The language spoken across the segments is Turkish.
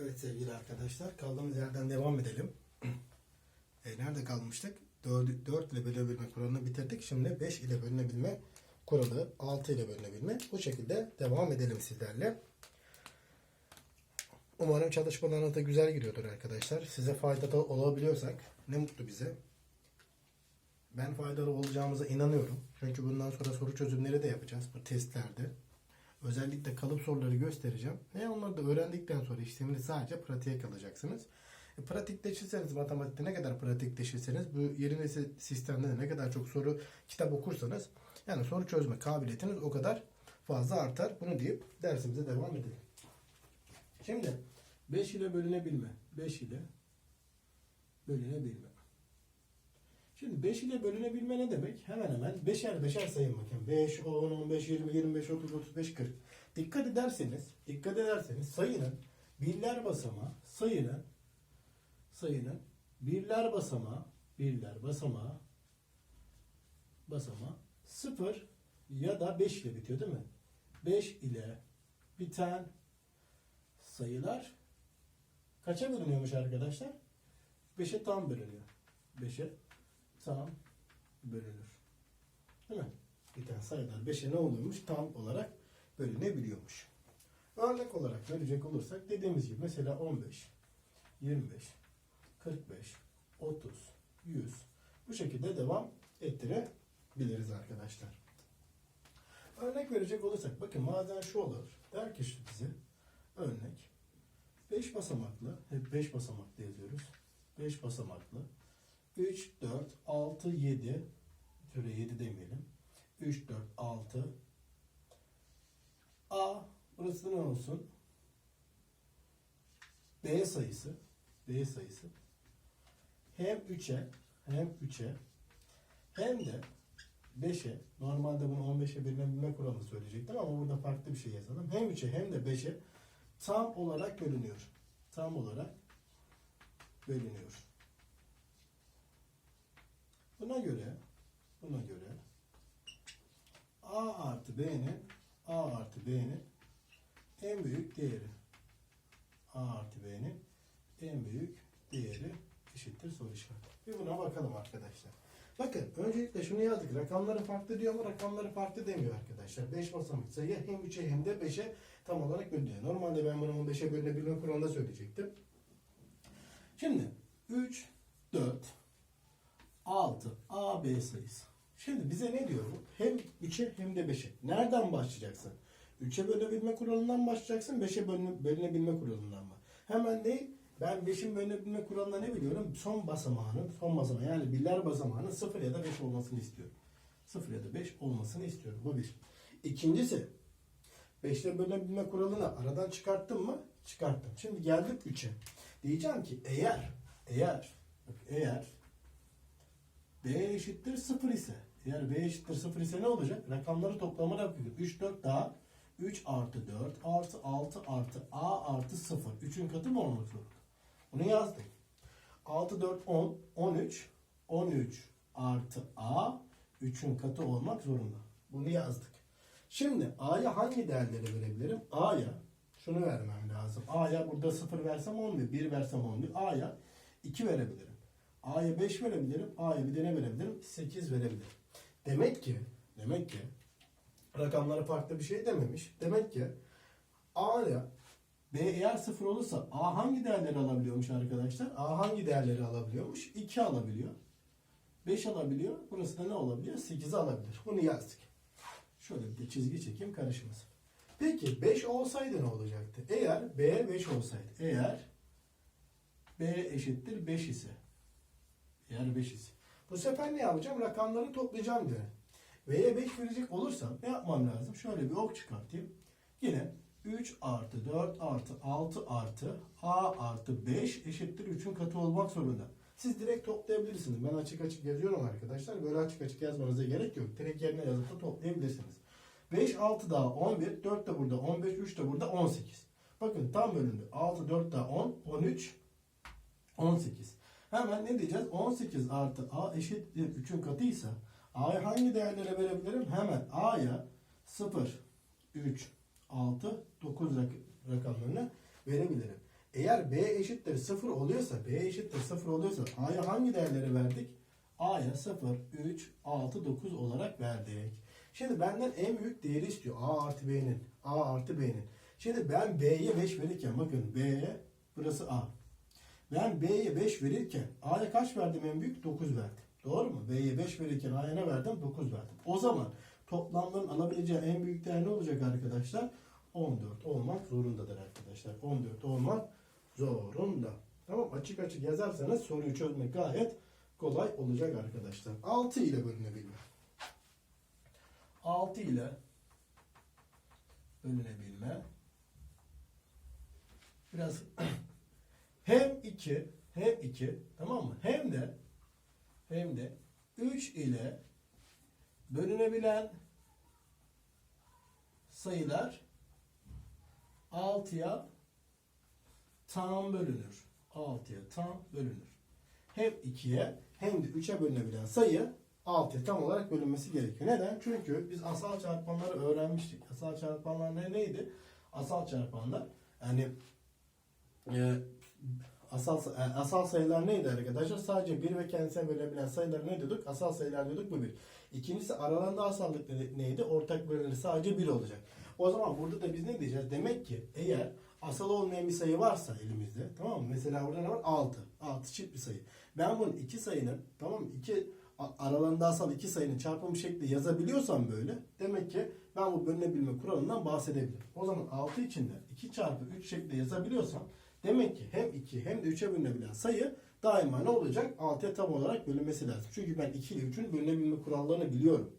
Evet sevgili arkadaşlar kaldığımız yerden devam edelim. E, nerede kalmıştık? 4, 4 ile bölünebilme kuralını bitirdik. Şimdi 5 ile bölünebilme kuralı, 6 ile bölünebilme. Bu şekilde devam edelim sizlerle. Umarım çalışmalarınız da güzel gidiyordur arkadaşlar. Size faydalı olabiliyorsak ne mutlu bize. Ben faydalı olacağımıza inanıyorum. Çünkü bundan sonra soru çözümleri de yapacağız bu testlerde. Özellikle kalıp soruları göstereceğim. Ve onları da öğrendikten sonra işlemini sadece pratiğe kalacaksınız. E, pratikleşirseniz matematikte ne kadar pratikleşirseniz bu yeni nesil sistemde de ne kadar çok soru kitap okursanız yani soru çözme kabiliyetiniz o kadar fazla artar. Bunu deyip dersimize devam edelim. Şimdi 5 ile bölünebilme. 5 ile bölünebilme. Şimdi 5 ile bölünebilme ne demek? Hemen hemen beşer beşer sayın bakın. 5, 10, 15, 20, 25, 30, 35, 40. Dikkat ederseniz, dikkat ederseniz sayının birler basamağı, sayının sayının birler basamağı, birler basamağı basamağı 0 ya da 5 ile bitiyor değil mi? 5 ile biten sayılar kaça bölünüyormuş arkadaşlar? 5'e tam bölünüyor. 5'e tam bölünür. Değil mi? Biten sayılar 5'e ne oluyormuş? Tam olarak bölünebiliyormuş. Örnek olarak verecek olursak dediğimiz gibi mesela 15, 25, 45, 30, 100 bu şekilde devam ettirebiliriz arkadaşlar. Örnek verecek olursak bakın bazen şu olur. Der ki şu bize örnek 5 basamaklı hep 5 basamaklı yazıyoruz. 5 basamaklı 3, 4, 6, 7 şöyle 7 demeyelim. 3, 4, 6 A burası ne olsun? B sayısı B sayısı hem 3'e hem 3'e hem de 5'e normalde bunu 15'e bölünebilme kuralını söyleyecektim ama burada farklı bir şey yazalım. Hem 3'e hem de 5'e tam olarak bölünüyor. Tam olarak bölünüyor. Buna göre buna göre A artı B'nin A artı B'nin en büyük değeri A artı B'nin en büyük değeri eşittir soru işareti. Bir buna bakalım arkadaşlar. Bakın öncelikle şunu yazdık. Rakamları farklı diyor ama rakamları farklı demiyor arkadaşlar. 5 basamak sayı hem 3'e hem de 5'e tam olarak bölünüyor. Normalde ben bunu 15'e bölünebilme kuralında söyleyecektim. Şimdi 3, 4, 6 A, B sayısı. Şimdi bize ne diyor bu? Hem 3'e hem de 5'e. Nereden başlayacaksın? 3'e bölebilme kuralından başlayacaksın, 5'e bölüne, bölünebilme kuralından mı? Hemen değil, ben 5'in bölünebilme kuralında ne biliyorum? Son basamağının, son basamağı yani birler basamağının 0 ya da 5 olmasını istiyorum. 0 ya da 5 olmasını istiyorum. Bu bir. İkincisi, 5 ile bölünebilme kuralını aradan çıkarttım mı? Çıkarttım. Şimdi geldik 3'e. Diyeceğim ki eğer, eğer, eğer B eşittir 0 ise eğer B eşittir 0 ise ne olacak? Rakamları toplamına bakıyorum. 3, 4 daha 3 artı 4 artı 6 artı A artı 0. 3'ün katı mı olmak zorunda? Bunu yazdık. 6, 4, 10, 13. 13 artı A 3'ün katı olmak zorunda. Bunu yazdık. Şimdi A'ya hangi değerleri verebilirim? A'ya şunu vermem lazım. A'ya burada 0 versem 11, 1 versem 11. A'ya 2 verebilirim. A'ya 5 verebilirim. A'ya bir de ne verebilirim? 8 verebilirim. Demek ki, demek ki rakamları farklı bir şey dememiş. Demek ki A'ya B eğer 0 olursa A hangi değerleri alabiliyormuş arkadaşlar? A hangi değerleri alabiliyormuş? 2 alabiliyor. 5 alabiliyor. Burası da ne olabiliyor? 8 alabilir. Bunu yazdık. Şöyle bir çizgi çekeyim karışmasın. Peki 5 olsaydı ne olacaktı? Eğer B 5 olsaydı. Eğer B eşittir 5 ise. Eğer 5 ise. Bu sefer ne yapacağım? Rakamları toplayacağım diyor. V'ye 5 verecek olursam ne yapmam lazım? Şöyle bir ok çıkartayım. Yine 3 artı 4 artı 6 artı A artı 5 eşittir 3'ün katı olmak zorunda. Siz direkt toplayabilirsiniz. Ben açık açık yazıyorum arkadaşlar. Böyle açık açık yazmanıza gerek yok. Direkt yerine yazıp da toplayabilirsiniz. 5, 6 daha 11, 4 de burada 15, 3 de burada 18. Bakın tam bölündü. 6, 4 daha 10, 13, 18. Hemen ne diyeceğiz? 18 artı A eşittir 3'ün katıysa A'ya hangi değerlere verebilirim? Hemen A'ya 0, 3, 6, 9 rak- rakamlarını verebilirim. Eğer B eşittir 0 oluyorsa, B eşittir 0 oluyorsa A'ya hangi değerleri verdik? A'ya 0, 3, 6, 9 olarak verdik. Şimdi benden en büyük değeri istiyor. A artı B'nin. A artı B'nin. Şimdi ben B'ye 5 verirken bakın B'ye burası A. Ben B'ye 5 verirken A'ya kaç verdim en büyük? 9 verdim. Doğru mu? B'ye 5 verirken A'ya ne verdim? 9 verdim. O zaman toplamların alabileceği en büyük değer ne olacak arkadaşlar? 14 olmak zorundadır arkadaşlar. 14 olmak zorunda. Tamam açık açık yazarsanız soruyu çözmek gayet kolay olacak arkadaşlar. 6 ile bölünebilme. 6 ile bölünebilme. Biraz 2 hem 2 tamam mı? Hem de hem de 3 ile bölünebilen sayılar 6'ya tam bölünür. 6'ya tam bölünür. Hem 2'ye hem de 3'e bölünebilen sayı 6'ya tam olarak bölünmesi gerekiyor. Neden? Çünkü biz asal çarpanları öğrenmiştik. Asal çarpanlar ne neydi? Asal çarpanlar yani e, asal e, asal sayılar neydi arkadaşlar? Sadece bir ve kendisine bölünebilen sayılar ne diyorduk? Asal sayılar diyorduk bu bir. İkincisi aralarında asallık ne- neydi? Ortak bölünür sadece bir olacak. O zaman burada da biz ne diyeceğiz? Demek ki eğer asal olmayan bir sayı varsa elimizde tamam mı? Mesela burada ne var? 6. 6 çift bir sayı. Ben bunun iki sayının tamam mı? İki a- aralarında asal iki sayının çarpımı şekli yazabiliyorsam böyle demek ki ben bu bölünebilme kuralından bahsedebilirim. O zaman 6 içinde 2 çarpı 3 şeklinde yazabiliyorsam demek ki hem 2 hem de 3'e bölünebilen sayı daima ne olacak? 6'ya tam olarak bölünmesi lazım. Çünkü ben 2 ile 3'ün bölünebilme kurallarını biliyorum.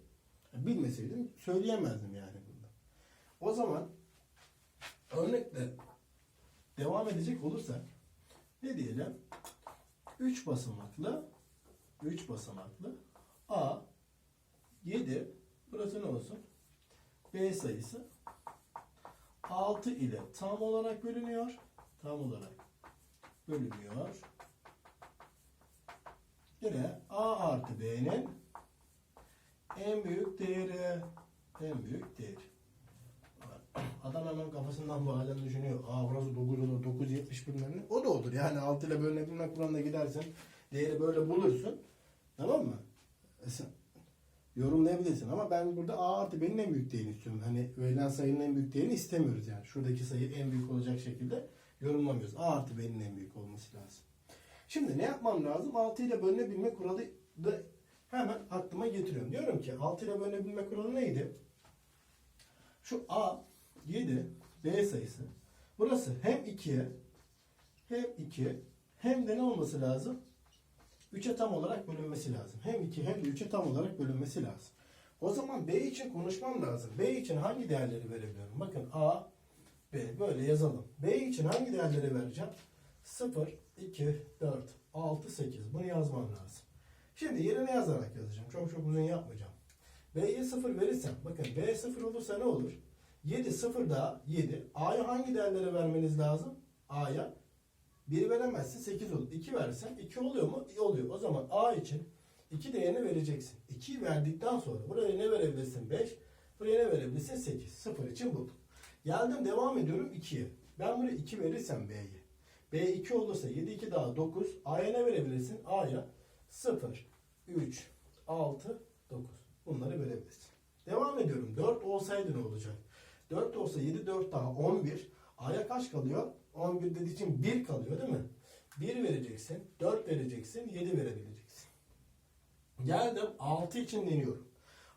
Bilmeseydim söyleyemezdim yani burada. O zaman örnekle devam edecek olursak ne diyelim? 3 basamaklı 3 basamaklı A 7 burası ne olsun? B sayısı 6 ile tam olarak bölünüyor. Tam olarak bölünüyor. Yine A artı B'nin en büyük değeri en büyük değeri. Adam hemen kafasından bu halen düşünüyor. Aa burası 9 olur, 970 bilmem ne. O da olur. Yani 6 ile bölünebilme kuralına gidersin. Değeri böyle bulursun. Tamam mı? E sen yorumlayabilirsin ama ben burada A artı B'nin en büyük değerini istiyorum. Hani verilen sayının en büyük değerini istemiyoruz yani. Şuradaki sayı en büyük olacak şekilde yorumlamıyoruz. A artı B'nin en büyük olması lazım. Şimdi ne yapmam lazım? 6 ile bölünebilme kuralı da hemen aklıma getiriyorum. Diyorum ki 6 ile bölünebilme kuralı neydi? Şu A 7 B sayısı. Burası hem 2'ye hem 2 hem de ne olması lazım? 3'e tam olarak bölünmesi lazım. Hem 2 hem de 3'e tam olarak bölünmesi lazım. O zaman B için konuşmam lazım. B için hangi değerleri verebiliyorum? Bakın A, B böyle yazalım. B için hangi değerleri vereceğim? 0, 2, 4, 6, 8. Bunu yazmam lazım. Şimdi yerine yazarak yazacağım. Çok çok uzun yapmayacağım. B'ye 0 verirsem, bakın B 0 olursa ne olur? 7, 0 daha 7. A'ya hangi değerleri vermeniz lazım? A'ya 1 veremezsin 8 olur. 2 versen 2 oluyor mu? İyi oluyor. O zaman A için 2 değerini vereceksin. 2'yi verdikten sonra buraya ne verebilirsin? 5. Buraya ne verebilirsin? 8. 0 için buldum. Geldim devam ediyorum 2'ye. Ben buraya 2 verirsem B'ye. B 2 olursa 7 2 daha 9. A'ya ne verebilirsin? A'ya 0, 3, 6, 9. Bunları verebilirsin. Devam ediyorum. 4 olsaydı ne olacak? 4 olsa 7 4 daha 11. A'ya kaç kalıyor? 11 dediği için 1 kalıyor değil mi? 1 vereceksin, 4 vereceksin, 7 verebileceksin. Geldim 6 için deniyorum.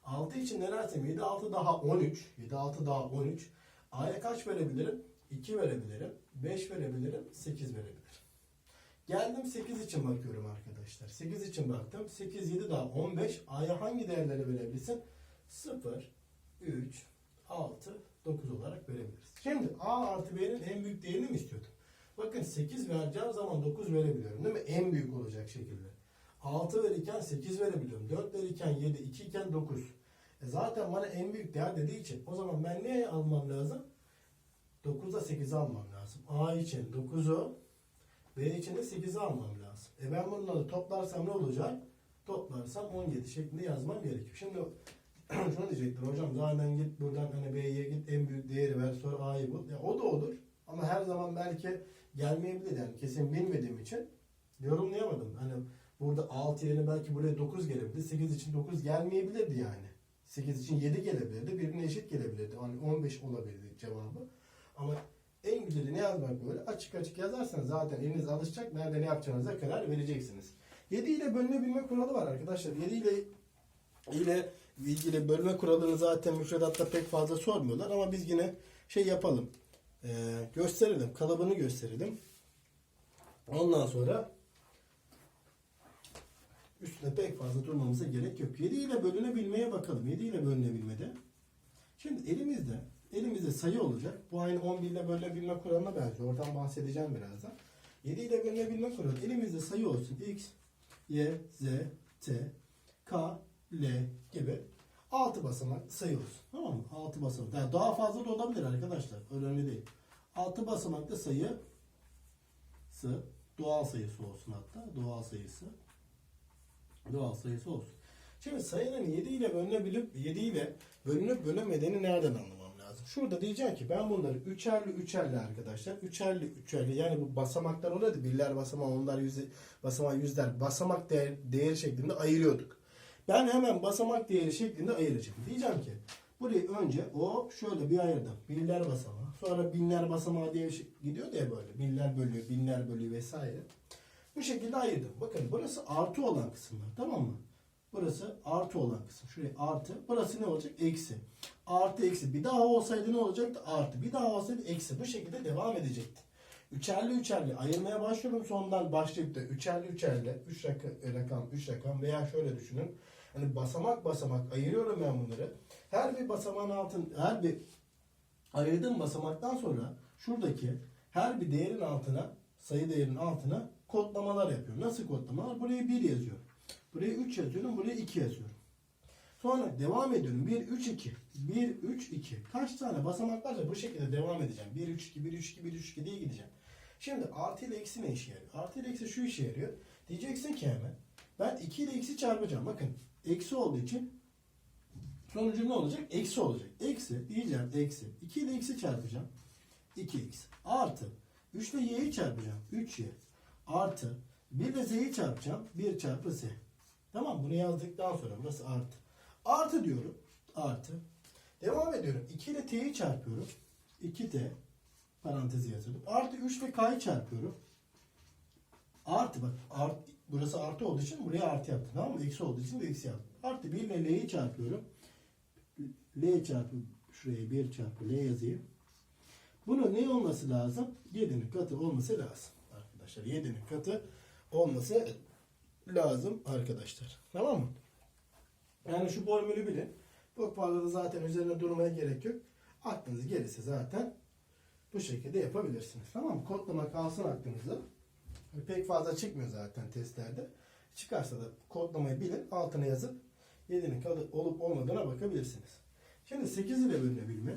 6 için denersem 7 6 daha 13. 7 6 daha 13. A'ya kaç verebilirim? 2 verebilirim, 5 verebilirim, 8 verebilirim. Geldim 8 için bakıyorum arkadaşlar. 8 için baktım. 8, 7 daha 15. A'ya hangi değerleri verebilirsin? 0, 3, 6, 9 olarak verebiliriz. Şimdi A artı B'nin en büyük değerini mi istiyordum? Bakın 8 vereceğim zaman 9 verebiliyorum değil mi? En büyük olacak şekilde. 6 verirken 8 verebiliyorum. 4 verirken 7, 2 iken 9. E zaten bana en büyük değer dediği için o zaman ben neye almam lazım? 9'da 8'i almam lazım. A için 9'u, B için de 8'i almam lazım. E ben bunları toplarsam ne olacak? Toplarsam 17 şeklinde yazmam gerekiyor. Şimdi şunu diyecekler hocam zaten git buradan hani B'ye git en büyük değeri ver sonra A'yı bul. Ya o da olur ama her zaman belki gelmeyebilir yani kesin bilmediğim için yorumlayamadım. Hani burada 6 yerine belki buraya 9 gelebilir. 8 için 9 gelmeyebilirdi yani. 8 için 7 gelebilirdi. Birbirine eşit gelebilirdi. Hani 15 olabilirdi cevabı. Ama en güzeli ne yazmak böyle? Açık açık yazarsanız zaten eliniz alışacak. Nerede ne yapacağınıza karar vereceksiniz. 7 ile bölünebilme kuralı var arkadaşlar. 7 ile ile ilgili bölme kuralını zaten müfredatta pek fazla sormuyorlar ama biz yine şey yapalım. Ee, gösterelim. Kalıbını gösterelim. Ondan sonra üstüne pek fazla durmamıza gerek yok. 7 ile bölünebilmeye bakalım. 7 ile bölünebilmede. Şimdi elimizde elimizde sayı olacak. Bu aynı 11 ile bölünebilme kuralına benziyor. Oradan bahsedeceğim birazdan. 7 ile bölünebilme kuralı. Elimizde sayı olsun. X, Y, Z, T, K, L gibi 6 basamak sayı olsun. Tamam mı? 6 basamak. Yani daha fazla da olabilir arkadaşlar. Önemli değil. 6 basamaklı sayı sı doğal sayısı olsun hatta. Doğal sayısı doğal sayısı olsun. Şimdi sayının 7 ile bölünebilip 7 ile bölünüp bölünmediğini nereden anlamam lazım? Şurada diyeceğim ki ben bunları üçerli üçerli arkadaşlar. Üçerli üçerli yani bu basamaklar oluyordu. Birler basamağı, onlar yüzde, basamağı yüzler basamak değer, değeri şeklinde ayırıyorduk. Ben hemen basamak değeri şeklinde ayıracağım. Diyeceğim ki burayı önce o şöyle bir ayırdım. Birler basamağı. Sonra binler basamağı diye şey gidiyor ya böyle. Birler bölüyor, binler bölüyor vesaire. Bu şekilde ayırdım. Bakın burası artı olan kısımlar tamam mı? Burası artı olan kısım. Şuraya artı. Burası ne olacak? Eksi. Artı eksi. Bir daha olsaydı ne olacaktı? Artı. Bir daha olsaydı eksi. Bu şekilde devam edecekti. Üçerli üçerli ayırmaya başlıyorum. Sondan başlayıp da üçerli üçerli. Üç rakam, rakam, üç rakam veya şöyle düşünün. Hani basamak basamak ayırıyorum ben bunları. Her bir basamağın altın, her bir ayırdığım basamaktan sonra şuradaki her bir değerin altına, sayı değerinin altına kodlamalar yapıyorum. Nasıl kodlamalar? Buraya 1 yazıyorum. Buraya 3 yazıyorum. Buraya 2 yazıyorum. Sonra devam ediyorum. 1, 3, 2. 1, 3, 2. Kaç tane basamak varsa bu şekilde devam edeceğim. 1, 3, 2, 1, 3, 2, 1, 3, 2 diye gideceğim. Şimdi artı ile eksi ne işe yarıyor? Artı ile eksi şu işe yarıyor. Diyeceksin ki hemen ben 2 ile eksi çarpacağım. Bakın eksi olduğu için sonucu ne olacak? Eksi olacak. Eksi diyeceğim eksi. 2 ile eksi çarpacağım. 2x artı 3 ile y'yi çarpacağım. 3y artı 1 ile z'yi çarpacağım. 1 çarpı z. Tamam bunu yazdıktan sonra burası artı. Artı diyorum. Artı. Devam ediyorum. 2 ile t'yi çarpıyorum. 2t parantezi yazıyorum. Artı 3 ile k'yı çarpıyorum. Artı bak art, burası artı olduğu için buraya artı yaptım. Tamam mı? Eksi olduğu için de eksi yaptım. Artı 1 ile l'yi çarpıyorum. L çarpı şuraya 1 çarpı L yazayım. Bunun ne olması lazım? 7'nin katı olması lazım arkadaşlar. 7'nin katı olması lazım arkadaşlar. Tamam mı? Yani şu formülü bilin. Çok fazla da zaten üzerine durmaya gerek yok. Aklınız gelirse zaten bu şekilde yapabilirsiniz. Tamam mı? Kodlama kalsın aklınızda. Pek fazla çıkmıyor zaten testlerde. Çıkarsa da kodlamayı bilin. Altına yazıp 7'nin kalı olup olmadığına bakabilirsiniz. Şimdi 8 ile bölünebilme.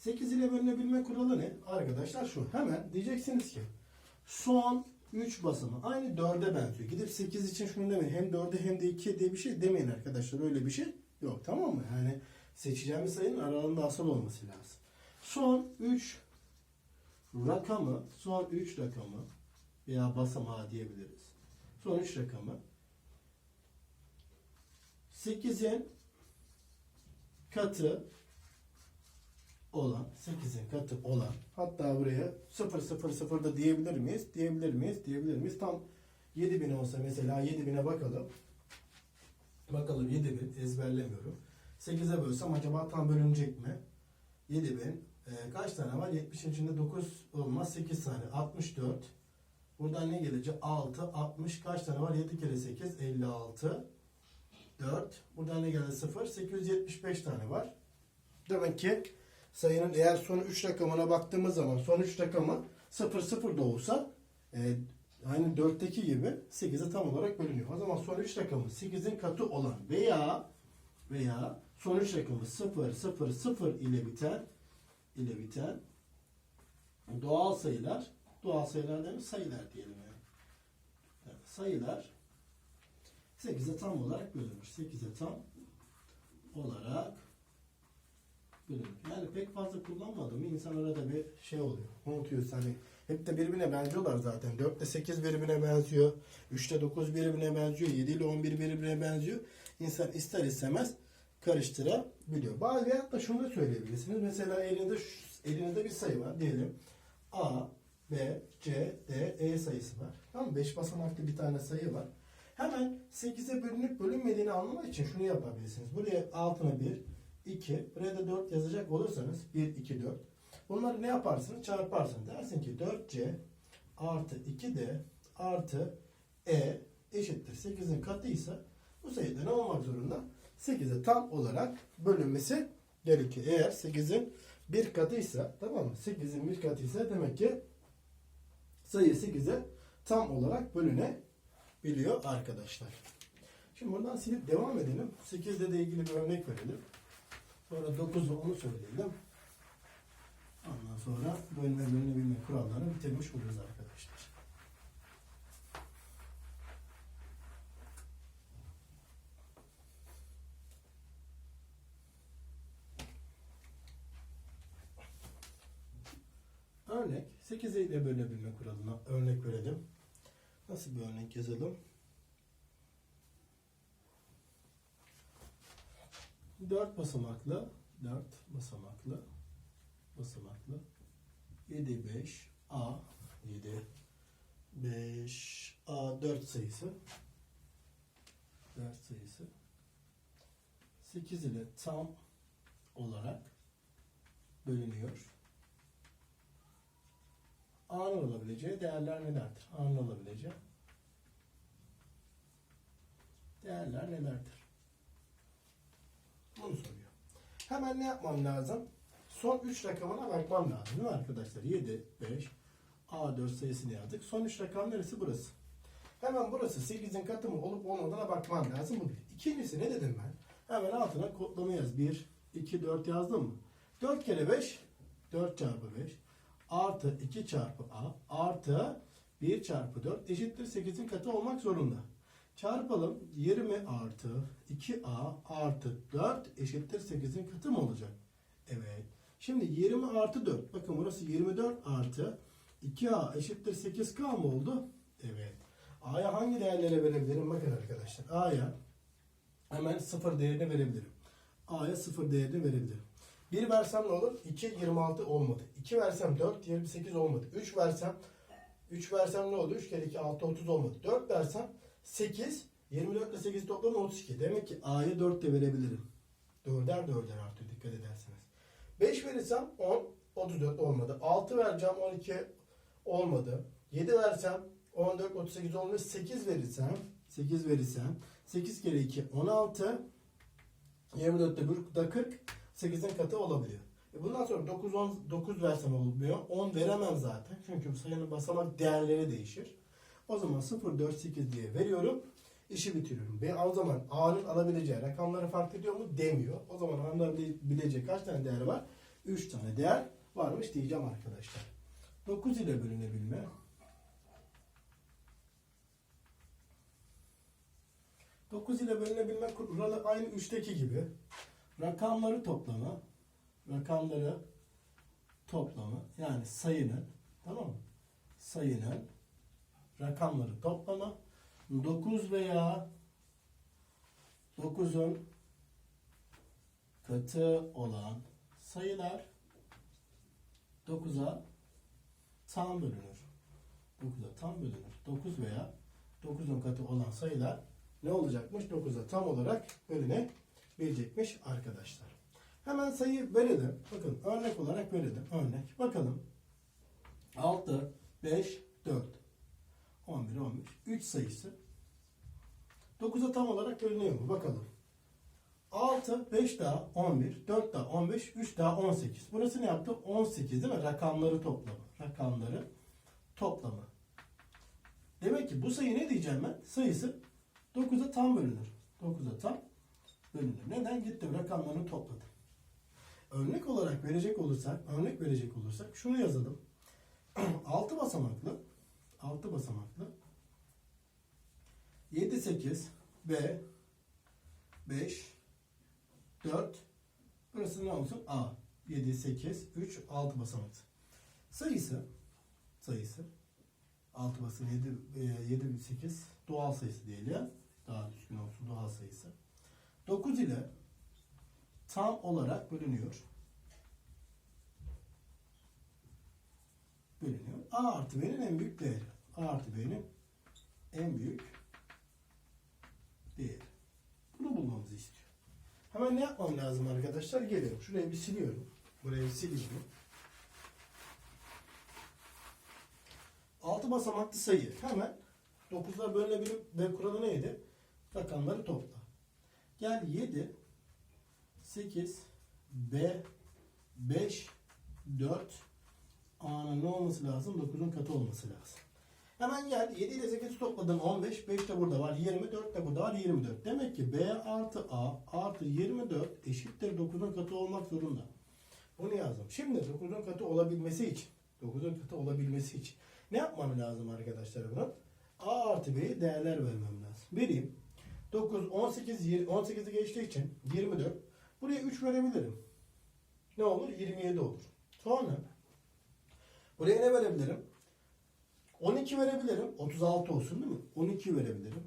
Sekiz ile bölünebilme kuralı ne? Arkadaşlar şu. Hemen diyeceksiniz ki son 3 basamağı aynı 4'e benziyor. Gidip 8 için şunu demeyin. Hem 4'e hem de 2'ye diye bir şey demeyin arkadaşlar. Öyle bir şey yok. Tamam mı? Yani seçeceğimiz sayının aralarında asal olması lazım. Son 3 rakamı, son 3 rakamı veya basamağı diyebiliriz. Son 3 rakamı 8'in katı olan, 8'in katı olan hatta buraya 0 0 0 da diyebilir miyiz? Diyebilir miyiz? Diyebilir miyiz? Tam 7000 olsa mesela 7000'e bakalım. Bakalım 7000 ezberlemiyorum. 8'e bölsem acaba tam bölünecek mi? 7000 e, kaç tane var? 70'in içinde 9 olmaz. 8 tane. 64. Buradan ne gelecek? 6, 60 kaç tane var? 7 kere 8, 56. 4. Buradan ne geldi? 0. 875 tane var. Demek ki sayının eğer son 3 rakamına baktığımız zaman son 3 rakamı 0 0 da olsa e, aynı 4'teki gibi 8'e tam olarak bölünüyor. O zaman son 3 rakamı 8'in katı olan veya veya son 3 rakamı 0 0 0 ile biten ile biten doğal sayılar doğal sayılar değil mi? Sayılar diyelim yani. Evet, sayılar 8'e tam olarak bölünür. 8'e tam olarak. Yani pek fazla kullanmadım. İnsan arada bir şey oluyor. Unutuyorsun hani. Hep de birbirine benziyorlar zaten. 4 ile 8 birbirine benziyor. 3 ile 9 birbirine benziyor. 7 ile 11 birbirine benziyor. İnsan ister istemez karıştırabiliyor. Bazı veyahut da şunu da söyleyebilirsiniz. Mesela elinde şu- elinizde bir sayı var diyelim. A, B, C, D, E sayısı var. Tamam mı? 5 basamaklı bir tane sayı var. Hemen 8'e bölünüp bölünmediğini anlamak için şunu yapabilirsiniz. Buraya altına 1, 2, buraya da 4 yazacak olursanız 1, 2, 4. Bunları ne yaparsınız? Çarparsınız. Dersin ki 4C artı 2D artı E eşittir 8'in katıysa bu sayıda ne olmak zorunda? 8'e tam olarak bölünmesi gerekiyor. Eğer 8'in bir katıysa tamam mı? 8'in bir katıysa demek ki sayı 8'e tam olarak bölünebiliyor arkadaşlar. Şimdi buradan silip devam edelim. 8'de de ilgili bir örnek verelim. Sonra 9'da onu söyleyelim. Ondan sonra bölme bölünebilme kurallarını bitirmiş oluruz arkadaşlar. Örnek 8 ile bölünebilme kuralına örnek verelim. Nasıl bir örnek yazalım? 4 basamaklı 4 basamaklı basamaklı 7 5 A 7 5 A 4 sayısı 4 sayısı 8 ile tam olarak bölünüyor. A'nın olabileceği değerler nelerdir? A'nın olabileceği değerler nelerdir? Bunu soruyor. Hemen ne yapmam lazım? Son 3 rakamına bakmam lazım değil mi arkadaşlar? 7, 5, A4 sayısını yazdık. Son 3 rakam neresi? Burası. Hemen burası 8'in katı mı olup olmadığına bakmam lazım. Bu bir. İkincisi ne dedim ben? Hemen altına kodlama yaz. 1, 2, 4 yazdım mı? 4 kere 5, 4 çarpı 5 artı 2 çarpı A artı 1 çarpı 4 eşittir 8'in katı olmak zorunda. Çarpalım 20 artı 2A artı 4 eşittir 8'in katı mı olacak? Evet. Şimdi 20 artı 4. Bakın burası 24 artı 2A eşittir 8K mı oldu? Evet. A'ya hangi değerlere verebilirim? Bakın arkadaşlar. A'ya hemen 0 değerini verebilirim. A'ya 0 değerini verebilirim. 1 versem ne olur? 2, 26 olmadı. 2 versem 4, 28 olmadı. 3 versem 3 versem ne oldu? 3 kere 2, 6, 30 olmadı. 4 versem 8, 24 ile 8 toplamı 32. Demek ki A'ya 4 de verebilirim. 4'er 4'er artıyor dikkat ederseniz. 5 verirsem 10, 34 olmadı. 6 vereceğim 12 olmadı. 7 versem 14, 38 olmadı. 8 verirsem 8 verirsem 8 kere 2, 16 24'te 1 da 40 8'in katı olabiliyor. E bundan sonra 9, 10, 9 versem olmuyor. 10 veremem zaten. Çünkü sayının basamak değerleri değişir. O zaman 0, 4, 8 diye veriyorum. İşi bitiriyorum. Ve o zaman A'nın alabileceği rakamları fark ediyor mu? Demiyor. O zaman alabileceği kaç tane değer var? 3 tane değer varmış diyeceğim arkadaşlar. 9 ile bölünebilme. Dokuz ile bölünebilme kuralı aynı 3'teki gibi. Rakamları toplamı, rakamları toplamı yani sayının tamam mı? Sayının rakamları toplamı 9 veya 9'un katı olan sayılar 9'a tam bölünür. 9'a tam bölünür. 9 veya 9'un katı olan sayılar ne olacakmış? 9'a tam olarak bölünebilecekmiş arkadaşlar. Hemen sayı verelim. Bakın örnek olarak verelim. Örnek. Bakalım. 6, 5, 4. 11, 15. 3 sayısı. 9'a tam olarak bölünüyor mu? Bakalım. 6, 5 daha 11, 4 daha 15, 3 daha 18. Burası ne yaptı? 18 değil mi? Rakamları toplamı. Rakamları toplamı. Demek ki bu sayı ne diyeceğim ben? Sayısı 9'a tam bölünür. 9'a tam bölünür. Neden? Gittim rakamlarını topladım. Örnek olarak verecek olursak, örnek verecek olursak şunu yazalım. 6 basamaklı 6 basamaklı 7 8 B 5 4 Burası ne olsun? A. 7, 8, 3, 6 basamak. Sayısı sayısı 6 basamak 7, 7, 8 doğal sayısı değil ya. Daha düzgün olsun doğal sayısı. 9 ile tam olarak bölünüyor. Bölünüyor. A artı B'nin en büyük değeri. A artı B'nin en büyük değeri. Bunu bulmamızı istiyor. Hemen ne yapmam lazım arkadaşlar? Geliyorum. Şurayı bir siliyorum. Burayı bir siliyorum. Altı basamaklı sayı. Hemen 9'lar bölünebilir ve kuralı neydi? Rakamları topla. Gel 7, 8, B, 5, 4, A'nın ne olması lazım? 9'un katı olması lazım. Hemen gel 7 ile 8 topladım 15, 5 de burada var 20, 4 de burada var 24. Demek ki B artı A artı 24 eşittir 9'un katı olmak zorunda. Bunu yazdım. Şimdi 9'un katı olabilmesi için, 9'un katı olabilmesi için ne yapmam lazım arkadaşlar bunun? A artı B'ye değerler vermem lazım. Vereyim. 9, 18, 18'i geçtiği için 24. Buraya 3 verebilirim. Ne olur? 27 olur. Sonra buraya ne verebilirim? 12 verebilirim. 36 olsun değil mi? 12 verebilirim.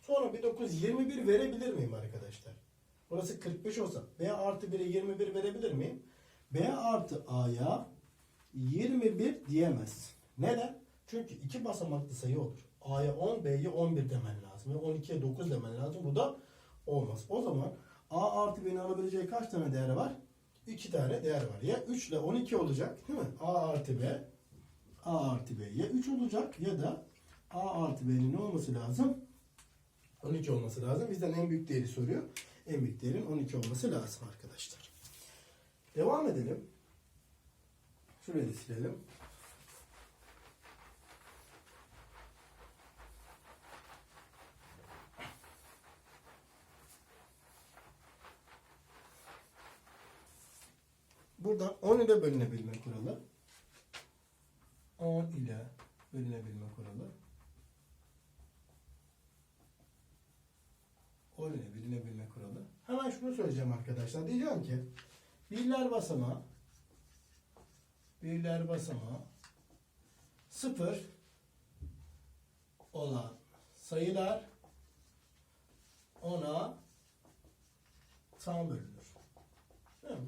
Sonra bir 9, 21 verebilir miyim arkadaşlar? Burası 45 olsa B artı 1'e 21 verebilir miyim? B artı A'ya 21 diyemez. Neden? Çünkü iki basamaklı sayı olur. A'ya 10, B'ye 11 demen lazım. Ve 12'ye 9 demen lazım. Bu da olmaz. O zaman A artı B'nin alabileceği kaç tane değer var? 2 tane değer var. Ya 3 ile 12 olacak değil mi? A artı B A artı B ya 3 olacak ya da A artı B'nin ne olması lazım? 12 olması lazım. Bizden en büyük değeri soruyor. En büyük değerin 12 olması lazım arkadaşlar. Devam edelim. Şurayı da silelim. Buradan 10 ile bölünebilme kuralı. 10 ile bölünebilme kuralı. 10 ile bölünebilme kuralı. Hemen şunu söyleyeceğim arkadaşlar. Diyeceğim ki birler basamağı birler basamağı sıfır olan sayılar ona tam bölünür.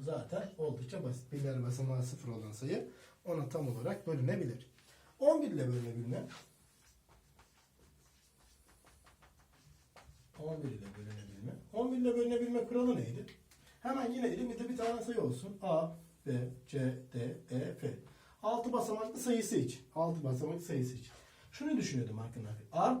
Zaten oldukça basit. Birler basamağı sıfır olan sayı ona tam olarak bölünebilir. 11 ile bölünebilme 11 ile bölünebilme. 11 ile bölünebilme kuralı neydi? Hemen yine elimizde bir tane sayı olsun. A, B, C, D, E, F. 6 basamaklı sayısı için. 6 basamaklı sayısı için. Şunu düşünüyordum arkadaşlar. Art